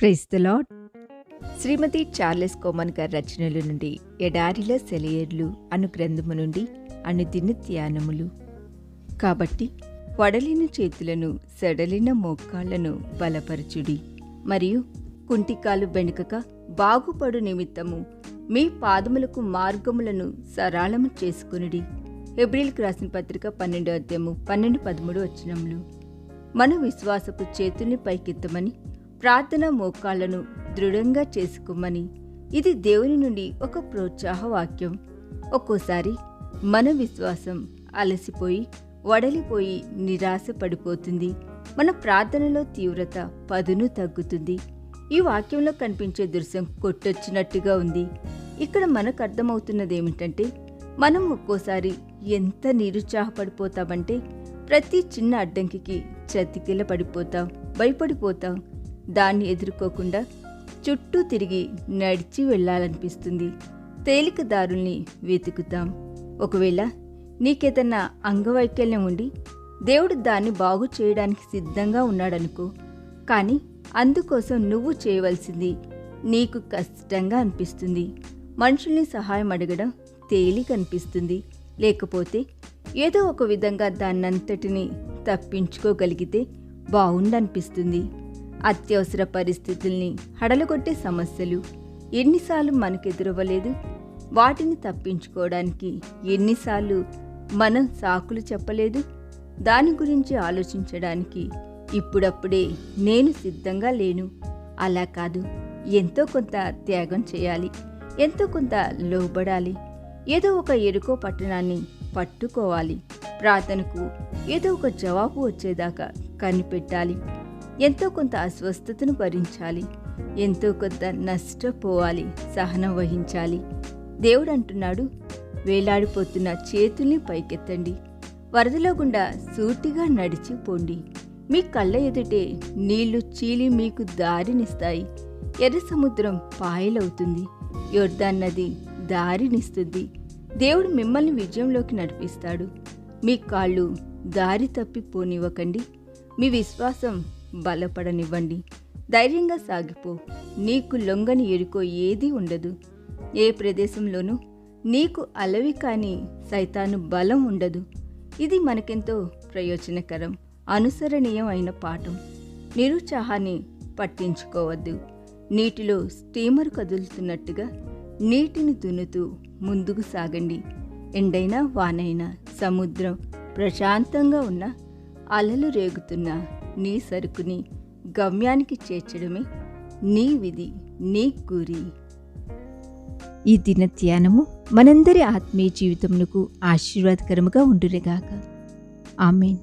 Prize the lord Shrimati Charles Cowman గారి రచనల నుండి ఎడారిల సెలయర్లు అను గ్రంథము నుండి అనుదిన ధ్యానములు కాబట్టి వడలిన చేతులను సడలిన మోకాళ్ళను బలపరచుడి. మరియు కుంటికాలు వెనుకక బాగుపడు నిమిత్తము మీ పాదములకు మార్గములను సరళము చేసుకునుడి. హెబ్రిల్కి రాసిన పత్రిక పన్నెండో అధ్యాయము పన్నెండు పదమూడు వచనములు. మన విశ్వాసపు చేతుల్ని పైకెత్తమని ప్రార్థన మోకాళ్ళను దృఢంగా చేసుకోమని. ఇది దేవుని నుండి ఒక ప్రోత్సాహ వాక్యం ఒక్కోసారి మన విశ్వాసం అలసిపోయి వడలిపోయి నిరాశ పడిపోతుంది మన ప్రార్థనలో తీవ్రత పదును తగ్గుతుంది. ఈ వాక్యంలో కనిపించే దృశ్యం కొట్టొచ్చినట్టుగా ఉంది. ఇక్కడ మనకు అర్థమవుతున్నది ఏమిటంటే మనం ఒక్కోసారి ఎంత నిరుత్సాహపడిపోతామంటే ప్రతి చిన్న అడ్డంకికి చతికిల పడిపోతాం భయపడిపోతాం. దాన్ని ఎదుర్కోకుండా చుట్టూ తిరిగి నడిచి వెళ్ళాలనిపిస్తుంది. తేలిక దారుల్ని వెతుకుతాం. ఒకవేళ నీకేదన్నా అంగవైకల్యం ఉండి దేవుడు దాన్ని బాగు చేయడానికి సిద్ధంగా ఉన్నాడనుకో కానీ అందుకోసం నువ్వు చేయవలసింది నీకు కష్టంగా అనిపిస్తుంది. మనుషుల్ని సహాయం అడగడం తేలిక అనిపిస్తుంది లేకపోతే ఏదో ఒక విధంగా దాన్నంతటిని తప్పించుకోగలిగితే బాగుండనిపిస్తుంది. అత్యవసర పరిస్థితుల్ని హడలగొట్టే సమస్యలు ఎన్నిసార్లు మనకెదురవ్వలేదు. వాటిని తప్పించుకోవడానికి ఎన్నిసార్లు మనం సాకులు చెప్పలేదు. దాని గురించి ఆలోచించడానికి ఇప్పుడప్పుడే నేను సిద్ధంగా లేను. అలా కాదు ఎంతో కొంత త్యాగం చేయాలి ఎంతో కొంత లోబడాలి ఏదో ఒక ఎరుకో పట్టణాన్ని పట్టుకోవాలి. ప్రార్థనకు ఏదో ఒక జవాబు వచ్చేదాకా కనిపెట్టాలి. ఎంతో కొంత అస్వస్థతను భరించాలి. ఎంతో కొంత నష్టపోవాలి సహనం వహించాలి. దేవుడు అంటున్నాడు వేలాడిపోతున్న చేతుల్ని పైకెత్తండి. వరదలో గుండా సూటిగా నడిచిపోండి మీ కళ్ళ ఎదుటే నీళ్ళు చీలి మీకు దారినిస్తాయి. ఎర్ర సముద్రం పాయలవుతుంది. యొర్దాన్ నది దారినిస్తుంది. దేవుడు మిమ్మల్ని విజయంలోకి నడిపిస్తాడు. మీ కాళ్ళు దారి తప్పి పోనివ్వకండి. మీ విశ్వాసం బలపడనివ్వండి. ధైర్యంగా సాగిపో. నీకు లొంగని ఎరుకో ఏదీ ఉండదు. ఏ ప్రదేశంలోనూ నీకు అలవి కాని సైతాను బలం ఉండదు. ఇది మనకెంతో ప్రయోజనకరం అనుసరణీయమైన పాఠం. నిరుత్సాహాన్ని పట్టించుకోవద్దు. నీటిలో స్టీమర్ కదులుతున్నట్టుగా నీటిని దున్నుతూ ముందుకు సాగండి. ఎండైనా వానైనా సముద్రం ప్రశాంతంగా ఉన్న అలలు రేగుతున్న నీ సరుకుని గమ్యానికి చేర్చడమే నీ విధి నీ గురి. ఈ దిన ధ్యానము మనందరి ఆత్మీయ జీవితమునకు ఆశీర్వాదకరముగా ఉండురేగాక ఆమెన్.